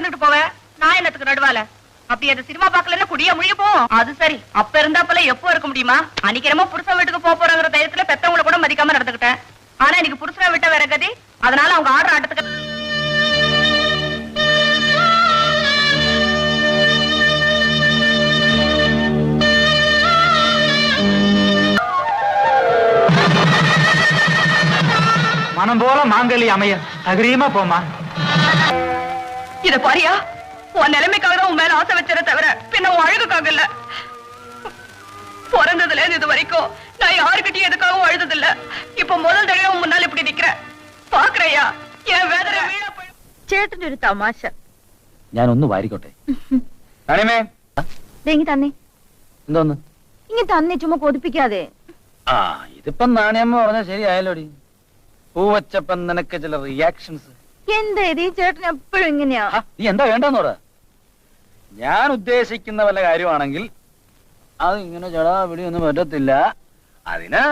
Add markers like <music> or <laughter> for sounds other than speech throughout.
இருந்துட்டு போவ? நான் என்னத்துக்கு நடுவால? அப்படி அந்த சினிமா பாக்கலன்னா குடிய முழிய போவோம் அது சரி. அப்ப இருந்தாப்பல எப்போ இருக்க முடியுமா? அன்னைக்கிறமா புருஷன் வீட்டுக்கு போக போறங்கிற தைரியத்துல பெத்தவங்களை கூட மதிக்காம நடந்துகிட்டேன் ஆனா இன்னைக்கு புருஷனை விட்ட வேற கதி. அதனால அவங்க ஆடுற ஆட்டத்துக்கு மனம் போல மாங்கலி அமைய. தகரியமா போமா இத பாரியா உன் நிலைமைக்காக தான் உன் மேல ஆசை வச்சத தவிர பின்ன உன் அழகுக்காக இல்ல பிறந்ததுல இருந்து இது வரைக்கும் நான் யாருக்கிட்டையும் எதுக்காகவும் அழுதது இல்ல இப்ப முதல் தடவை உன் முன்னால இப்படி நிக்கிறேன் பாக்குறையா என் வேதனை வீணா போய் ചേട്ടന്റെ ഒരു തമാശ ഞാനൊന്ന് വാരിക്കോട്ടെ <laughs> കണിമേ ദേ ഇങ്ങ് തന്നെ എന്തോന്ന് ഇങ്ങ് തന്നെ ചുമ്മാ കൊതിപ്പിക്കാതെ ആ ഇതിപ്പം നാണയമ്മ പറഞ്ഞാൽ ശരിയായല്ലോടി പൂവച്ചപ്പം നിനക്ക് ചില റിയാക്ഷൻസ് എന്താ ഇത്? ഈ ചേട്ടൻ എപ്പോഴും ഇങ്ങനെയാ? നീ എന്താ വേണ്ടെന്നോട ഞാൻ ഉദ്ദേശിക്കുന്ന വല്ല കാര്യമാണെങ്കിൽ അത് ഇങ്ങനെ ചടാ പിടിയൊന്നും പറ്റത്തില്ല. അതിന്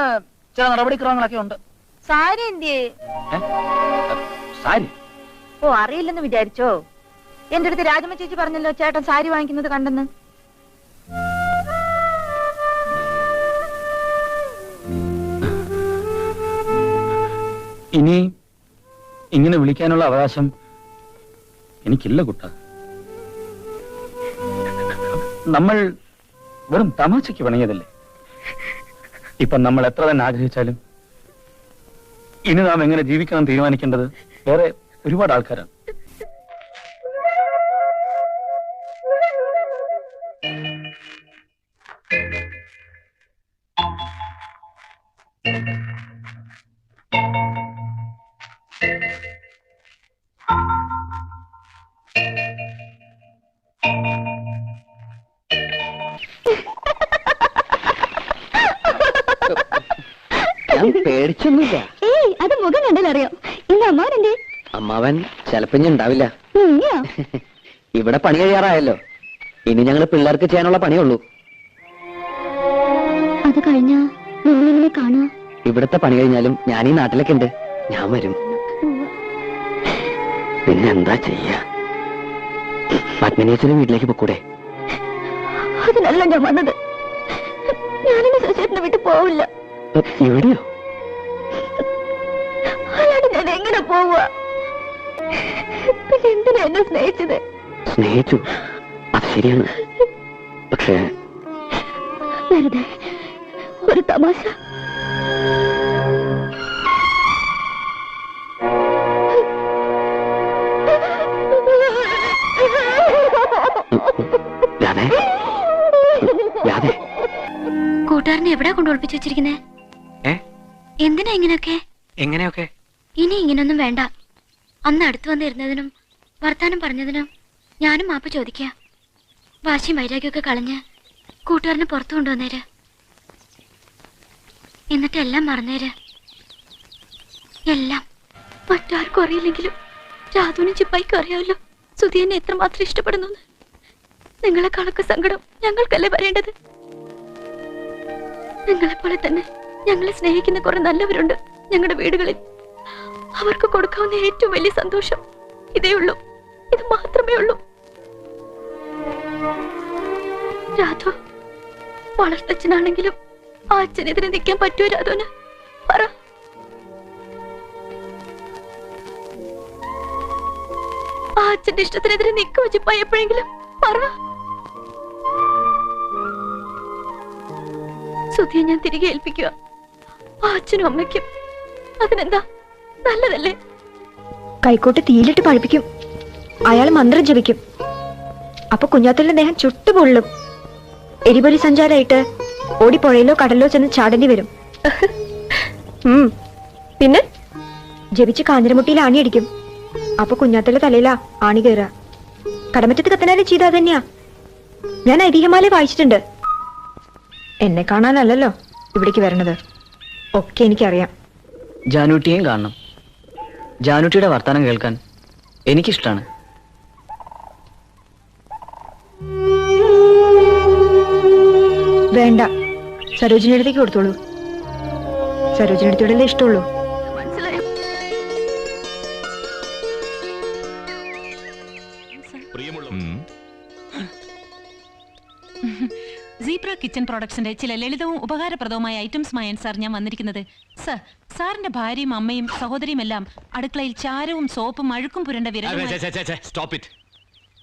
ചില നടപടിക്രമങ്ങളൊക്കെ ഉണ്ട്. സാരി എന്തിയേ? സാരി? ഓ അറിയില്ലെന്ന് വിചാരിച്ചോ? എന്റെ അടുത്ത് രാജമ്മ ചേച്ചി പറഞ്ഞല്ലോ ചേട്ടൻ സാരി വാങ്ങിക്കുന്നത് കണ്ടെന്ന്. ഇനി ഇങ്ങനെ വിളിക്കാനുള്ള അവകാശം എനിക്കില്ല കുട്ട. നമ്മൾ വെറും തമാശയ്ക്ക് പണിയതല്ലേ ഇപ്പൊ നമ്മൾ എത്ര തന്നെ ആഗ്രഹിച്ചാലും ഇനി നാം എങ്ങനെ ജീവിക്കണം തീരുമാനിക്കേണ്ടത് വേറെ ഒരുപാട് ആൾക്കാരാണ്. ഞാൻ പേടിച്ചൊന്നുമില്ല. ഏയ് അത് മുഖം കണ്ടാലറിയാം ഇന്ന് അമ്മാവനെന്തേ? അമ്മാവൻ ചിലപ്പോ ഇനി ഉണ്ടാവില്ല. <laughs> ഇവിടെ പണി കഴിയാറായല്ലോ. ഇനി ഞങ്ങൾ പിള്ളേർക്ക് ചെയ്യാനുള്ള പണിയുള്ളൂ. അത് കഴിഞ്ഞ ഇവിടത്തെ കാണാ. ഇവിടുത്തെ പണി കഴിഞ്ഞാലും ഞാൻ ഈ നാട്ടിലൊക്കെ ഉണ്ട്. ഞാൻ വരും. പിന്നെന്താ ചെയ്യ? പത്മിനീച്ചന്റെ വീട്ടിലേക്ക് പൊക്കൂടെ. അതിനല്ല ഞാൻ വന്നത്. ഞാനിനി സുശേഷന്റെ വീട്ടിൽ പോവില്ല. ഇവിടെയോ ഞാൻ എങ്ങനെ പോവുക പിന്നെ എന്തിനാ എന്നെ സ്നേഹിച്ചത്? സ്നേഹിച്ചു. അത് ശരിയാണ്. പക്ഷേ വെറുതെ ഒരു തമാശ. കൂട്ടുകാരനെ എവിടാ കൊണ്ടു ഒളിപ്പിച്ചു വെച്ചിരിക്കുന്നേ? എന്തിനാ ഇങ്ങനെയൊക്കെ? എങ്ങനെയൊക്കെ? ഇനി ഇങ്ങനൊന്നും വേണ്ട. അന്ന് അടുത്തു വന്നിരുന്നതിനും വർത്താനം പറഞ്ഞതിനും ഞാനും മാപ്പ് ചോദിക്ക. വാശിയും വൈരാഗ്യമൊക്കെ കളഞ്ഞ് കൂട്ടുകാരനെ പുറത്തു കൊണ്ടുവന്നേര്. എന്നിട്ട് എല്ലാം മറന്നേര്. എല്ലാം. മറ്റാർക്കും അറിയില്ലെങ്കിലും രാധുവിനും ചിപ്പായിക്കും അറിയാമല്ലോ. സുധിയനെ എത്രമാത്രം ഇഷ്ടപ്പെടുന്നു നിങ്ങളെക്കാളൊക്കെ സങ്കടം ഞങ്ങൾക്കല്ലേ വരേണ്ടത്? നിങ്ങളെപ്പോലെ തന്നെ ഞങ്ങളെ സ്നേഹിക്കുന്ന കുറെ നല്ലവരുണ്ട് ഞങ്ങളുടെ വീടുകളിൽ. അവർക്ക് കൊടുക്കാവുന്ന ഏറ്റവും വലിയ സന്തോഷം ഇതേ ഉള്ളൂ. ഇത് മാത്രമേ ഉള്ളൂ. രാധു വളർത്തച്ഛനാണെങ്കിലും ആ അച്ഛനെതിരെ നിൽക്കാൻ പറ്റുമോ രാധുവിന്? പറ. ആ അച്ഛന്റെ ഇഷ്ടത്തിനെതിരെ നിൽക്കുമോ ചിപ്പ എപ്പോഴെങ്കിലും പറ. സുധിയെ ഞാൻ തിരികെ ഏൽപ്പിക്കുക. അച്ഛനും അമ്മയ്ക്കും. അതിനെന്താ? നല്ലതല്ലേ? കൈക്കോട്ട് തീയിലിട്ട് പഴിപ്പിക്കും. അയാൾ മന്ത്രം ജപിക്കും. അപ്പൊ കുഞ്ഞാത്തലിന്റെ ദേഹം ചുട്ടുപൊള്ളും എരിപൊരി സഞ്ചാരമായിട്ട് ഓടി പുഴയിലോ കടലിലോ ചെന്ന് ചാടേണ്ടി വരും. പിന്നെ? ജപിച്ച് കാഞ്ഞിരമുട്ടിയിൽ ആണിയടിക്കും. അപ്പൊ കുഞ്ഞാത്തലിന്റെ തലയിലാ ആണി കയറുക കടമറ്റത്ത് കത്തനാലും ചെയ്ത തന്നെയാ ഞാൻ ഐതിഹ്യമാല വായിച്ചിട്ടുണ്ട്. എന്നെ കാണാനല്ലല്ലോ ഇവിടേക്ക് വരണത്. ഒക്കെ എനിക്കറിയാം. ജാനൂട്ടിയെയും കാണണം. ജാനൂട്ടിയുടെ വർത്തമാനം കേൾക്കാൻ എനിക്കിഷ്ടാണ്. വേണ്ട. സരോജിനി അടുത്തേക്ക് കൊടുത്തോളൂ. സരോജിനി അടുത്തോടല്ലേ ഇഷ്ടമുള്ളൂ. മനസ്സിലായോ കിച്ചൺ പ്രോഡക്ട്സിന്റെ ചില ലളിതവും ഉപകാരപ്രദവുമായ ഐറ്റംസുമായാണ് സാർ ഞാൻ വന്നിരിക്കുന്നത്. സർ സാറിന്റെ ഭാര്യയും അമ്മയും സഹോദരിയും എല്ലാം അടുക്കളയിൽ ചാരവും സോപ്പും അഴുക്കും പുരണ്ട ഇറ്റ്.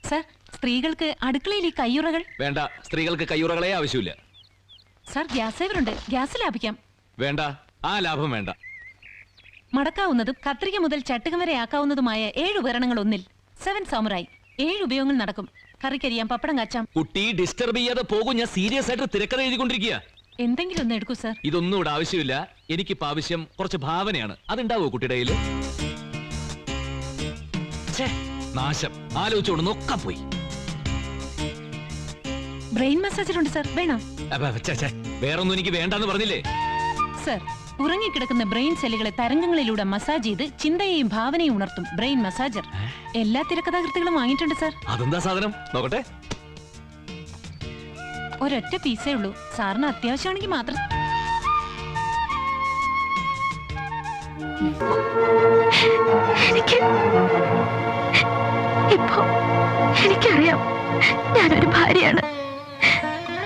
സർ സ്ത്രീകൾക്ക് അടുക്കളയിൽ ഈ കയ്യുറകൾ? വേണ്ട സ്ത്രീകൾക്ക് കയ്യുറകളെ ആവശ്യമില്ല. സർ ഗ്യാസ് സേവറുണ്ട് ഗ്യാസ് ലാഭിക്കാം. വേണ്ട ആ ലാഭം വേണ്ട. മടക്കാവുന്നതും കത്രിക മുതൽ ചട്ടുകം വരെ ആക്കാവുന്നതുമായ ഏഴ് ഉപകരണങ്ങൾ ഒന്നിൽ. Seven samurai. ഏഴ് ഉപയോഗങ്ങൾ നടക്കും. കറിക്കരിയാം പപ്പടം കാച്ചാം. കുട്ടി ഡിസ്റ്റർബ് ചെയ്യാതെ പോകും ഞാൻ സീരിയസ് ആയിട്ട് തിരക്കഥ എഴുതിക്കൊണ്ടിരിക്കുക എന്തെങ്കിലും ഒന്ന് എടുക്കൂ സർ. ഇതൊന്നും ഇവിടെ ആവശ്യമില്ല. എനിക്കിപ്പോ ആവശ്യം കുറച്ച് ഭാവനയാണ്. അതുണ്ടാവോ കുട്ടിയുടെ കയ്യിൽ നാശം. ആലോചിച്ചോണ്ട് നൊക്കെ പോയി. ബ്രെയിൻ മസാജറുണ്ട് സർ. വേണം? വേറൊന്നും എനിക്ക് വേണ്ടെന്ന് പറഞ്ഞില്ലേ? സർ ഉറങ്ങിക്കിടക്കുന്ന ബ്രെയിൻ സെല്ലുകളെ തരംഗങ്ങളിലൂടെ മസാജ് ചെയ്ത് ചിന്തയെയും ഭാവനയും ഉണർത്തും. Brain massager. എല്ലാ തിരക്കഥാകൃത്തുകളും വാങ്ങിയിട്ടുണ്ട് സാർ. അതെന്താ സാധനം? നോക്കട്ടെ. ഒരൊറ്റ പീസേ ഉള്ളൂ. സാറിന് അത്യാവശ്യമാണെങ്കിൽ മാത്രം. എനിക്ക് ഇപ്പോ എനിക്കറിയാം ഞാനൊരു ഭാര്യയാണ്.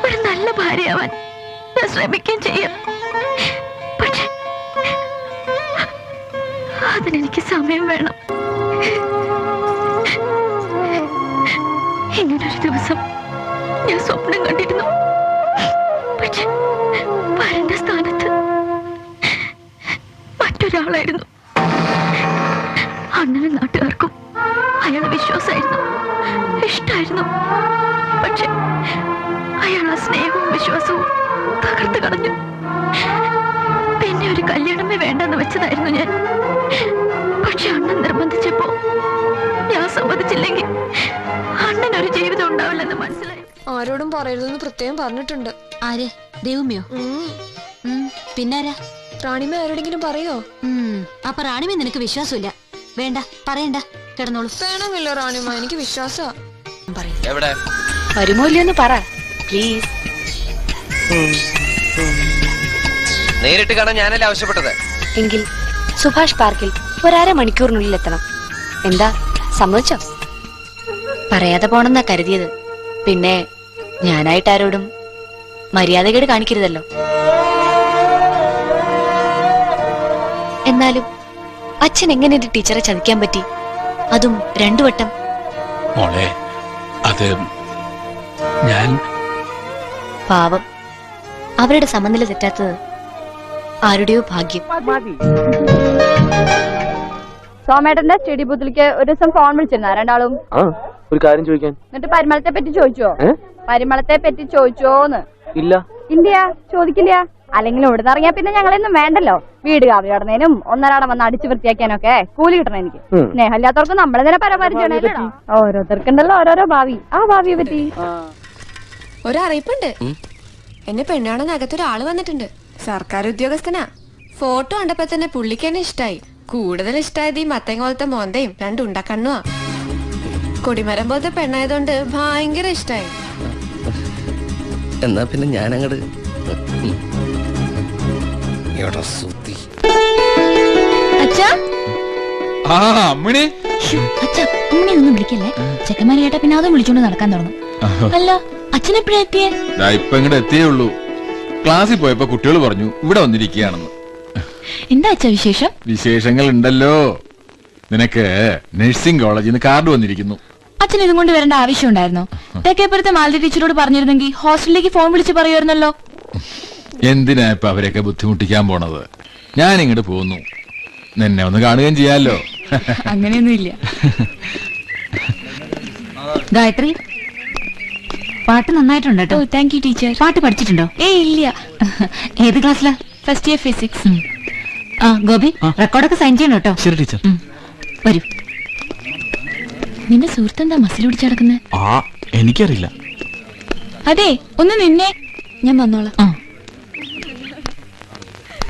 ഒരു നല്ല ഭാര്യയാവാൻ ഞാൻ ശ്രമിക്കുകയും ചെയ്യാം. പക്ഷെ അതിനെനിക്ക് സമയം വേണം. ഇങ്ങനൊരു ദിവസം ഞാൻ സ്വപ്നം കണ്ടിരുന്നു. പക്ഷെ വരന്റെ സ്ഥാനത്ത് മറ്റൊരാളായിരുന്നു. അണ്ണനും നാട്ടുകാർക്കും അയാളെ വിശ്വാസമായിരുന്നു. ഇഷ്ടായിരുന്നു. പക്ഷെ അയാൾ ആ സ്നേഹവും വിശ്വാസവും തകർത്ത് കളഞ്ഞു. വേണ്ടെന്ന് വെച്ചതായിരുന്നു ഞാൻ. പക്ഷെ അണ്ണൻ നിർബന്ധിച്ചപ്പോ ഞാൻ സമ്മതിച്ചില്ലെങ്കിൽ അണ്ണൻ ഒരു ജീവിതം ഉണ്ടാവില്ലെന്ന് മനസ്സിലായി. ആരോടും പറയരുതെന്ന് പ്രത്യേകം പറഞ്ഞിട്ടുണ്ട്. ആര്? ദൈവമയോ പിന്നാരാ? റാണിമ ആരോടെങ്കിലും പറയോ? അപ്പൊ റാണിമ നിനക്ക് വിശ്വാസമില്ല. വേണ്ട പറയണ്ട കിടന്നോളൂ. വേണമില്ല റാണിമ എനിക്ക് വിശ്വാസമാണ് എവിടെ? വരുമോ ഇല്ലയോന്ന് പറ പ്ലീസ് നേരിട്ട് കാണാൻ ഞാനല്ലേ ആവശ്യപ്പെട്ടത്. എങ്കിൽ സുഭാഷ് പാർക്കിൽ ഒരര മണിക്കൂറിനുള്ളിൽ എത്തണം. എന്താ? സമ്മതിച്ചോ? പറയാതെ പോണെന്നാ കരുതിയത്. പിന്നെ ഞാനായിട്ട് ആരോടും മര്യാദകേട് കാണിക്കരുതല്ലോ. എന്നാലും അച്ഛൻ എങ്ങനെ എന്റെ ടീച്ചറെ ചതിക്കാൻ പറ്റി? അതും രണ്ടു വട്ടം. മോളെ അത് ഞാൻ പാവം. അവരുടെ സമനില തെറ്റാത്തത് ആരുടെയോ ഭാഗ്യം. സോമേട്ടന്റെ സ്റ്റഡി ബൂത്തിലേക്ക് ഒരു ദിവസം ഫോൺ വിളിച്ചിരുന്ന. രണ്ടാളും ഒരു കാര്യം ചോദിക്കാൻ. എന്നിട്ട് പരിമളത്തെ പറ്റി ചോദിച്ചോ? പരിമളത്തെ പറ്റി ചോദിച്ചോന്ന്. ഇല്ല. ഇല്ല ചോദിക്കില്ല. അല്ലെങ്കിൽ ഇവിടുന്ന് ഇറങ്ങിയാ പിന്നെ ഞങ്ങളൊന്നും വേണ്ടല്ലോ. വീട് കാവി കടന്നതിനും ഒന്നരാടം വന്ന് അടിച്ചു വൃത്തിയാക്കാനൊക്കെ കൂലി കിട്ടണം എനിക്ക്. സ്നേഹമില്ലാത്തവർക്ക് സ്നേഹമില്ലാത്തവർക്ക് തന്നെ പരമാരിച്ചോ ഓരോരുത്തർക്കുണ്ടല്ലോ. ഓരോരോ ഭാവി. ആ ഭാവിയെ പറ്റി. ഒരറിയിപ്പുണ്ട്. എന്നെ പെണ്ണാണെന്ന് അകത്തൊരാൾ വന്നിട്ടുണ്ട്. സർക്കാർ ഉദ്യോഗസ്ഥനാ ഫോട്ടോ കണ്ടപ്പോ തന്നെ പുള്ളിക്ക് തന്നെ ഇഷ്ടായി. കൂടുതൽ ഇഷ്ടായത് ഈ മത്തങ്ങ പോലത്തെ മോന്തയും രണ്ട് ഉണ്ടക്കണ്ണുവാ. കൊടിമരം പോലത്തെ പെണ്ണായതുകൊണ്ട് ഭയങ്കര ഇഷ്ടായി. എന്നാ പിന്നെ ഞാൻ അങ്ങോട്ട് ഒന്നും വിളിക്കല്ലേ? ചെക്കന്മാരെ കേട്ടാ പിന്നെ അതും വിളിച്ചോണ്ട് നടക്കാൻ തുടങ്ങും. അല്ല അച്ഛനെപ്പോഴെത്തിയേ ഇപ്പൊ ഇങ്ങോട്ട് എത്തിയേ ഉള്ളൂ. ക്ലാസ്സിൽ പോയപ്പോ കുട്ടികൾ പറഞ്ഞു ഇവിടെ വന്നിരിക്കുകയാണെന്ന്. എന്താ അച്ഛാ വിശേഷം? വിശേഷങ്ങൾ ഉണ്ടല്ലോ നിനക്ക് നഴ്സിംഗ് കോളേജിൽ നിന്ന് കാർഡ് വന്നിരിക്കുന്നു. അച്ഛൻ ഇതും കൊണ്ട് വരേണ്ട ആവശ്യമുണ്ടായിരുന്നോ? തെക്കേപ്പുറത്തെ മാലതി ടീച്ചറോട് പറഞ്ഞിരുന്നെങ്കിൽ ഹോസ്റ്റലിലേക്ക് ഫോൺ വിളിച്ച് പറയുമായിരുന്നല്ലോ. എന്തിനാ ഇപ്പൊ അവരെയൊക്കെ ബുദ്ധിമുട്ടിക്കാൻ പോണത്? ഞാൻ ഇങ്ങോട്ട് പോന്നു. നിന്നെ ഒന്ന് കാണുകയും ചെയ്യാലോ. അങ്ങനെയൊന്നുമില്ല. ഗായത്രി പാട്ട് നന്നായിട്ടുണ്ട് കേട്ടോ. താങ്ക് യു ടീച്ചർ പാട്ട് പഠിച്ചിട്ടുണ്ടോ? ഏ ഇല്ല. <laughs> ഏത് ക്ലാസ്സിലാ? ഫസ്റ്റ് ഇയർ ഫിസിക്സ് ആ ഗോപി റെക്കോർഡൊക്കെ സൈൻ ചെയ്യണം കേട്ടോ. ശരി ടീച്ചർ വരൂ. നിന്റെ സുഹൃത്ത് എന്താ മസിൽ പിടിച്ച് നടക്കുന്നത് ആ എനിക്കറിയില്ല. അതെ ഒന്ന് നിന്നെ. ഞാൻ വന്നോളാം.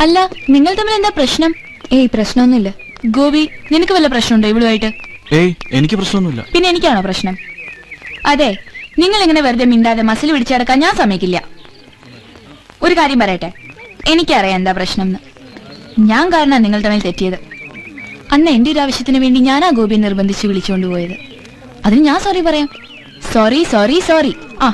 അല്ല നിങ്ങൾ തമ്മിൽ എന്താ പ്രശ്നം? ഏയ് പ്രശ്നമൊന്നുമില്ല. ഗോപി നിനക്ക് വല്ല പ്രശ്നമുണ്ടോ ഇവളുമായിട്ട്? ഏയ് എനിക്ക് പ്രശ്നമൊന്നുമില്ല. പിന്നെ എനിക്കാണോ പ്രശ്നം? അതെ നിങ്ങൾ ഇങ്ങനെ വെറുതെ മിണ്ടാതെ മസിൽ പിടിച്ചടക്കാൻ ഞാൻ സമ്മതിക്കില്ല. ഒരു കാര്യം പറയട്ടെ? എനിക്കറിയാം എന്താ പ്രശ്നം എന്ന് ഞാൻ കാരണം നിങ്ങൾ തമ്മിൽ തെറ്റിയത്. അന്ന് എന്റെ ഒരു ആവശ്യത്തിന് വേണ്ടി ഞാൻ ആ ഗോപിയെ നിർബന്ധിച്ച് വിളിച്ചുകൊണ്ടുപോയത് അതിന് ഞാൻ സോറി പറയാം. സോറി സോറി സോറി ആ